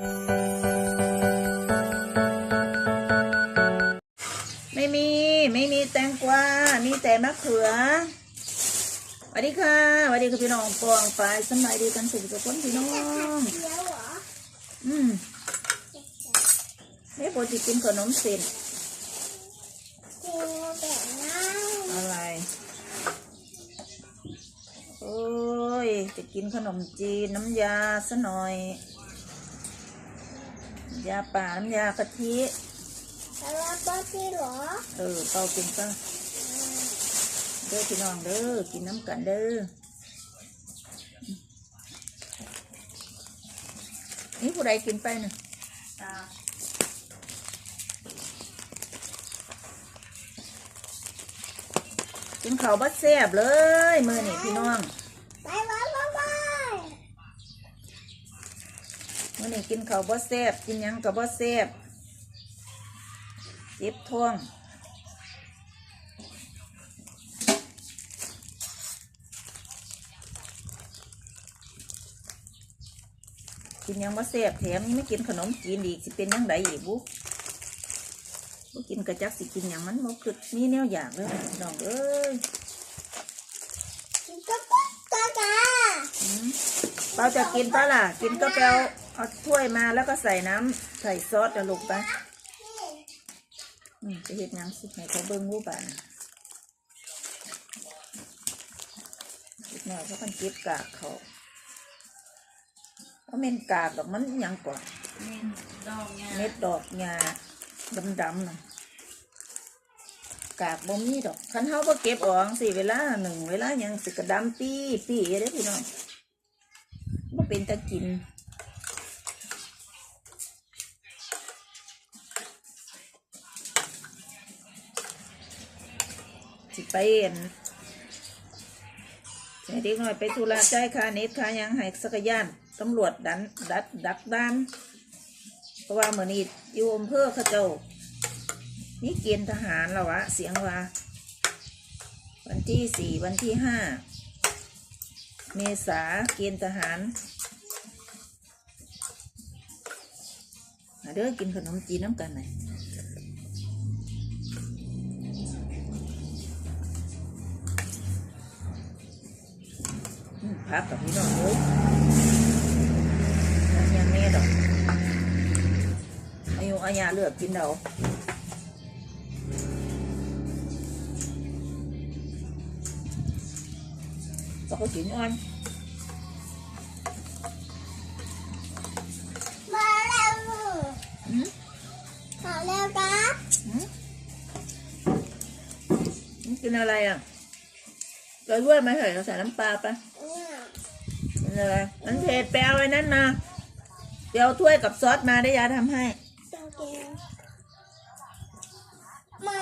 ไม่มี ไม่มีแตงกวา มีแต่มะเขือสวัสดีค่ะสวัสดีค่ะพี่น้องปองไปสำบายดีกันสุขทุกคนพี่น้องอืมไม่ปกติกินขนมเส้นอะไร โอ้ย จะกินขนมจีนน้ำยาซะหน่อย ยาป่าน้ำยากะทิแล้วก็ที่เหรอ เออเป่ากินก็เด้อพี่น้องเด้อกินน้ำกันเด้อนี่ผู้ใดกินไปนะกินข้าวบัดแซ่บเลยมือนี่พี่น้อง ไปไปไปไป มื่อนี้กินข้าวบ่แซ่บกินหยังกับบ่แซ่บเจ็บท้องกินหยังบ่แซ่บแถมยังไม่กินขนมจีนอีกสิเป็นยังไงอีกบุบ่กินกระจักสิกินหยังมันบ่คือมีแนวอยากเลยน้องเอ้ยกินก็ปุ๊บกากาอืมเปาจะกินปะล่ะ กินก็ไปเอา เอาถ้วยมาแล้วก็ใส่น้ำใส่ซอสจะลงไปอืมจะเห็ดหยังสิให้เขาเบิ่งรูปบ้านเด็กน้อยเขากันเก็บกากเขาเพราะเม็นกากดอกมันหยังก่อนดอกงาเม็ดดอกหญ้าดำๆน่ะกากบ่มีดอกคันเฮาบ่เก็บออกสิเวลาหนึ่งเวลาหยังสิกระดำปี้ปี้เด้อพี่น้องบ่เป็นตะกิน สิไปเอ็นใส่เด็กน้อยไปธุระใจค่าเน็ตค่าหยังให้สักยานตำรวจดันดัดดักด้านเพราะว่าเหมือนนี้อยู่อำเภอเขาเจ้า นี่เกณฑ์ทหารแล้ววะ เสียงว่า วันที่สี่วันที่ห้าเมษาเกณฑ์ทหารเด้อกินขนมจีนน้ำกันหน่อย พักกับพี่น้องเลยมันยังแน่ดอกอายุอาญาเลือกกินเดาก็เขากินอ่อนมาแล้วอืมมาแล้วครับอืมมันกินอะไรอะเราด้วยไหมเหรอเราใส่น้ำปลาปะ เนี่ยมันอะไรมันเผ็ดแปลไว้นั่นมาเดี๋ยวเอาถ้วยกับซอสมาได้ยาทำให้โอเคมา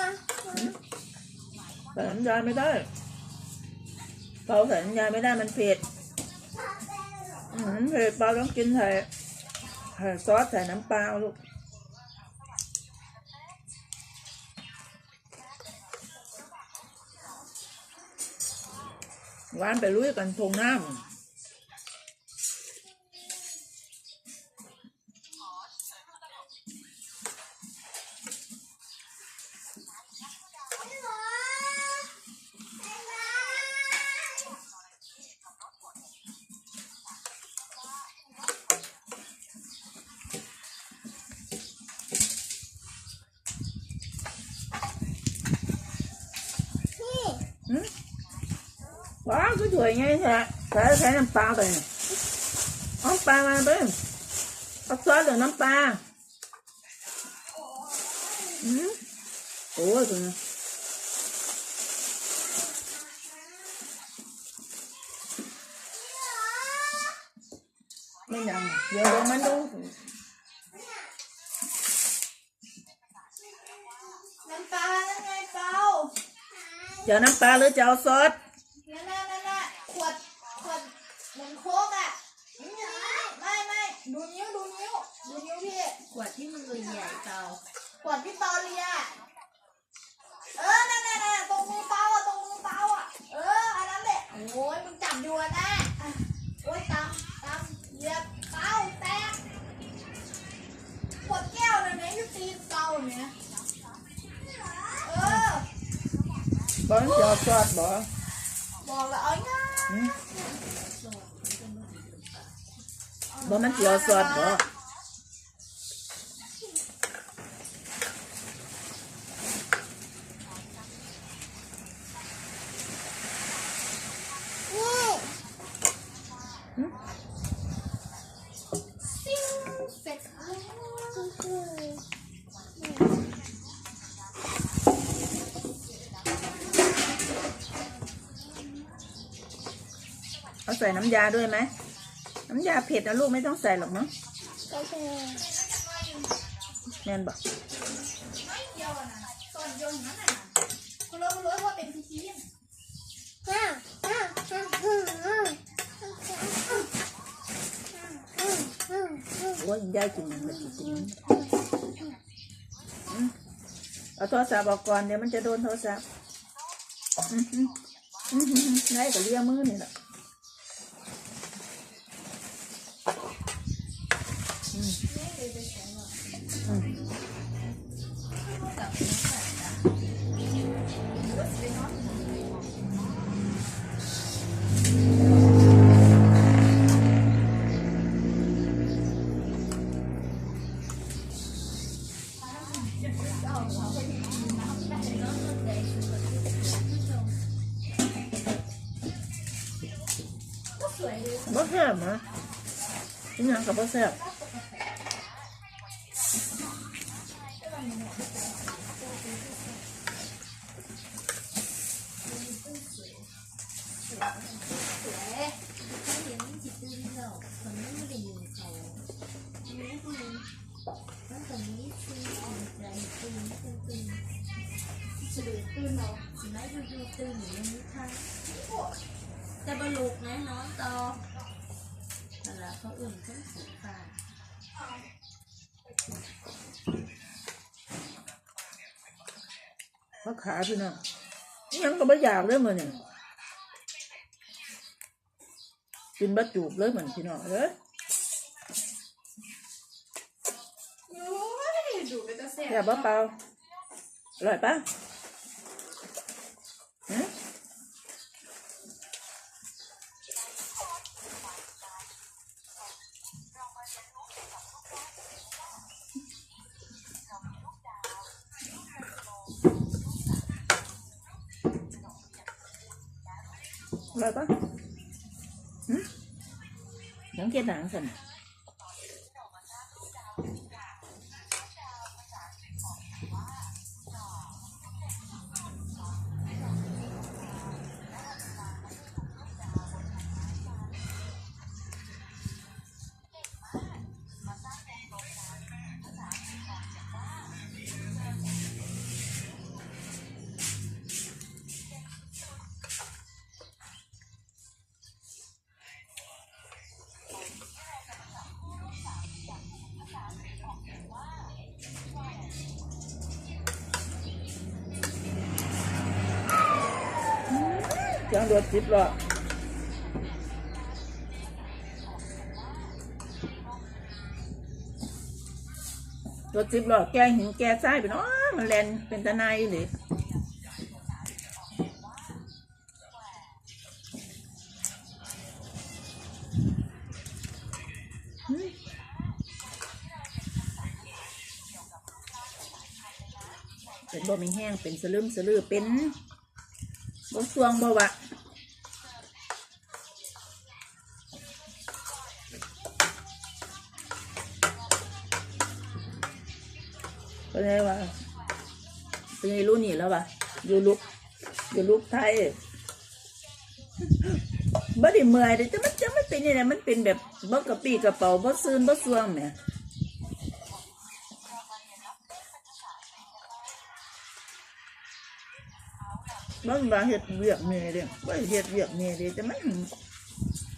ใส่น้ำยาไม่ได้เปาใส่น้ำยาไม่ได้มันเผ็ดอืมเผ็ดเปาต้องกินใส่ใส่ซอสใส่น้ำปลาลูกวานไปลุยกันทงน้ำ ว้าวก็สวยไงแท้ใส่ใส่น้ำปลาไปน่ะเอาน้ำปลามาไปเอา เนี่ยเออบ่มันสิเอาซอสบ่บอกแล้วเอาง่ายหึบ่มันสิเอาซอสบ่ นี่ ซิ่งเสร็จแล้ว คือ เอา ใส่น้ำยาด้วยไหมน้ำยาเผ็ดนะลูกไม่ต้องใส่หรอกเนาะก็คือแม่นบ่ไม่เกี่ยวอะนะตอนโยนนั้นน่ะคุณรู้คุณล้ว่าเป็นพิธีห้าห้าห้าห้าห้าห้าห้าโอ้ยยายกินมันก็สิกินอืมเอาโทรศัพท์ออกก่อนเดี๋ยวมันจะโดนโทรศัพท์อืมอืมอืมอืมได้ก็เลียมือนี่แหละ บ่แซ่บนะอีหยังกับบ่แซ่บตื่นแล้วคนนั้นไม่ได้ยินเขาไม่ได้ยินแล้วตอนนี้ตื่นใจตื่นตื่นตื่นสะดุดตื้นเราไม่ดูดูตื่นอย่างนี้ค่ะ จะบรรลุนะน้องต่อแต่ละเขาอื่นเขาสุดฟ้าบ่ขาพี่น้องอีหยังก็บ่อยากเลยมื้อนี้กินบ่จูบเลยเหมือนพี่น้องเอ้ยโอ้ยดูเป็นตาแซ่บแซ่บบ่เปล่าอร่อยปะ อร่อยป เสียงสันจังรถจิบล้อรถจิบล้อแกหินแกทรายไปเนาะมันแลนเป็นตะนายอยู่เลยอืมเป็นบ่มีแห้งเป็นสลืมสลือเป็นบ่สวงบ่วะ ก็เลยว่าเป็นไงรู้นี่แล้ววะอยู่ลุกอยู่ลุกไทยบ่ได้เมื่อยเลยแต่มันจะมันเป็นยังไงมันเป็นแบบบ่กระปี้กระเป๋าบ่ซื่นบ่สวงเนี่ยบ่ว่าเฮ็ดเวียกเมียเด้บ่เฮ็ดเวียกเมียเด้แต่มัน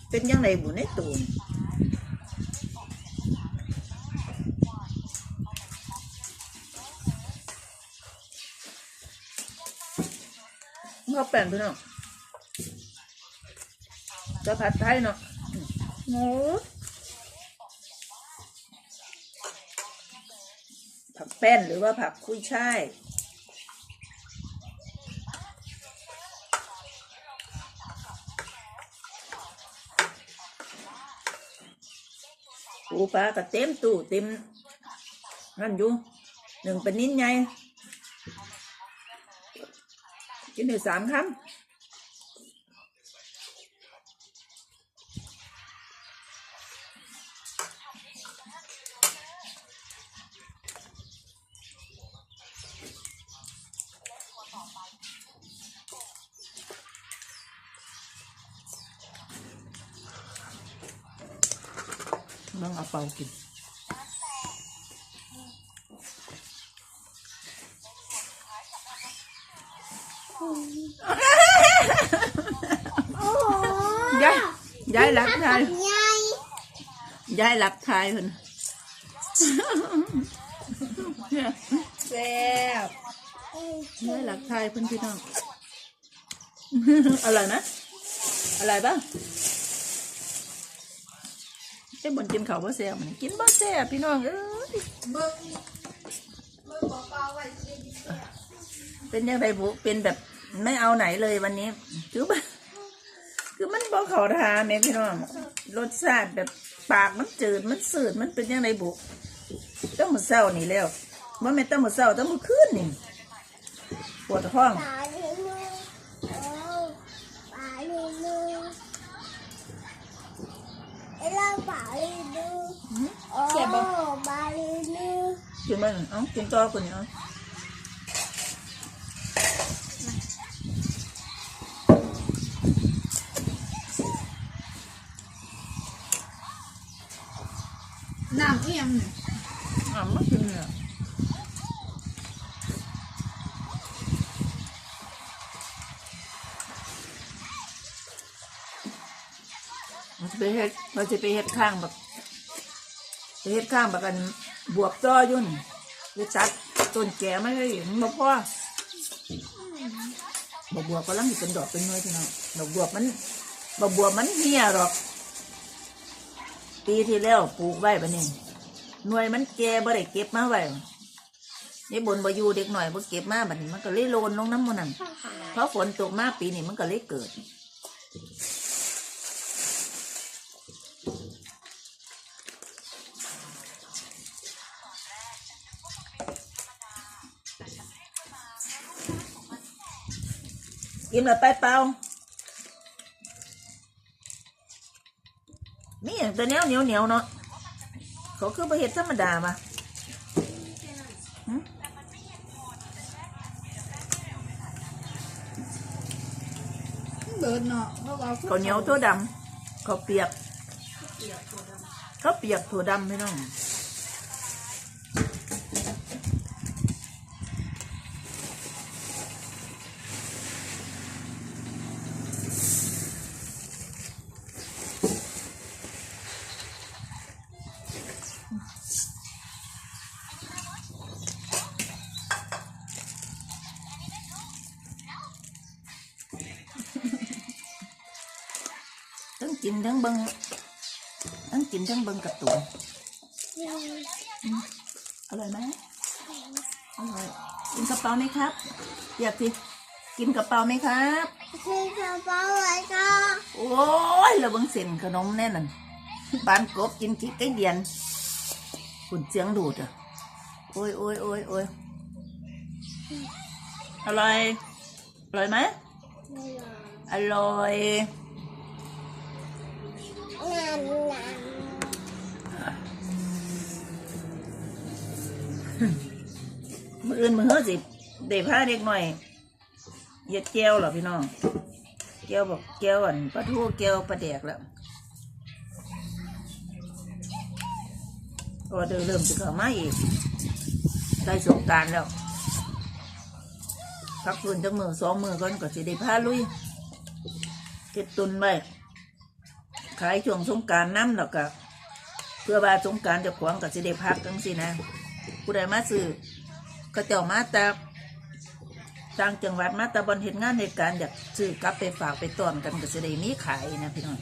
เป็นยังไงบุในตูน เขาแป้งพี่น้องจะผัดไทยเนาะโอ้ผักแป้นหรือว่าผักกุ้ยช่ายปูปลาก็เต็มตู้เต็มนั่นอยู่หนึ่งเป็นนิ้นไง กินได้สามคำน้องเอาเป่ากิน โอ้โห ยา ยยายหลักทายใหญ่ยายหลักทายเพิ่นแซ่บยายหลักทายเพิ่นพี่น้องอร่อยไหมอร่อยป่ะไอ้บนกินข้าวบ่แซ่บมันกินบ่แซ่บพี่น้องเอ้ยเบิ้งเบิ้งบอกเปล่าไว้สิได้ยินเป็นยังไงบุเป็นแบบไม่เอาไหนเลยวันนี้คือว่า คือมันบ่เข้าทางแม่พี่น้องรสชาติแบบปากมันจืดมันสืดมันเป็นยังไงบุต้องมือเศร้านี่แล้วว่าไม่ต้องมือเศร้าต้องมือคืนนี่ปวดท้องปลาลีนูโอ้ปลาลีนูเอ้ยเราปลาลีนูโอ้ปลาลีนูกินมันเอ้ากินต่อคนนี้เอ้า เฮ็ดมันจะไปเฮ็ดข้างแบบไปเฮ็ดข้างแบบกันบวบต่อยุ่นไปตัดต้นแก่ไม่ให้มันบ่พอดอกบวบก็ลังสิเป็นดอกเป็นหน่วยพี่น้องดอกบวบมันดอกบวบมันเหี่ยหรอก ปีที่แล้วปลูกไว้ปะเนี่ยหน่วยมันแก่บ่ได้เก็บมาไว้นี่บนบ่อยู่เด็กหน่อยบ่เก็บมาบัดนี้มันก็เลยโลนลงน้ำมันนั่นเพราะฝนตกมาปีนี้มันก็เลยเกิด กินแบบไปเปล่านี่อย่างตัวเหนียวเหนียวเหนียวเนาะเขาคือประเห็ดธรรมดามาหึเบิดเนาะเพราะว่าเขาวเหนียวตัวดำเขาวเปียกเขาวเปียกถั่วดำพี่น้อง ทั้งกินทั้งเบิงกับตัวอร่อยไหมอร่อยกินกระเป๋าไหมครับอยากสิกินกระเป๋าไหมครับคือกระเป๋าอะไรก็โอ้ยเราเบิ่งเส้นขนมแน่นั่นบานกบกินกิ๊กไก่เดียนขุนเสียงดูดอะโอ้ยโอ้ยโอ้ยโอ้ยอร่อยอร่อยไหมไม่หรอกอร่อย มืออื่นมือเฮ้อสิเด็พาเด็กหน่อยเยียดแก้วเหรอพี่น้องแก้วบอกแก้วอันปลาทูแก้วปลาแดกแล้วออเดอร์เริ่มจะเข้ามาอีกใกล้สงกรารแล้วพักฟื้นจังมือสองมือก่อนก็สิได้พาลุยเก็บตุนไว้ขายช่วงสงกรารน้ำแล้วก็เพื่อว่าสงกรารจะขวางก็สิได้พักจังสินะ ผู้ใดมาซื้อก็เจ้ามาแต่ต่างจังหวัดมาแต่บนเห็นงานเหตุการณ์อยากซื้อกลับไปฝากไปต้อนกันก็สิได้มีขายนะพี่น้อง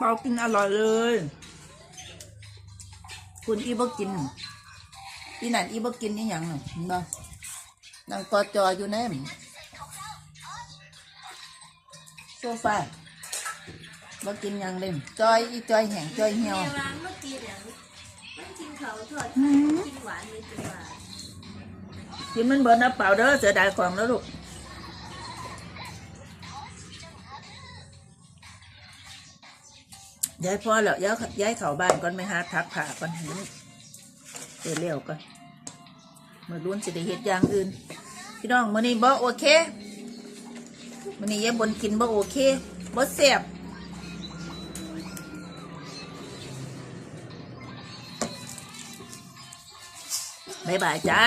เปากินอร่อยเลย คุณอีบอกินอีนั่นอีบอกินนี่หยังน่ะเห็นบ่นางกอจออยู่แน่มโซฟาบ่กินหยังเล่มจอยอีจอยแห้งจอยเหี่ยวแม่วางเมื่อกี้เนี่ยมันกินเขาทอดอืมกินหวานเลยตัวกินมันเบิดนะเปล่าเด้อเสียดายของแล้วลูก ย้ายพ่อแล้วย้ายย้ายเขาบ้านก่อนไหมฮะทักผ่าก่อนหิวเดี๋ยวเร็วก่อนมื่อรุ่นสิได้เฮ็ดอย่างอื่น พี่น้องมื้อนี้บ่โอเคมื้อนี้ยายบนกินบ่โอเคบ่แซ่บบ๊ายบายจ้า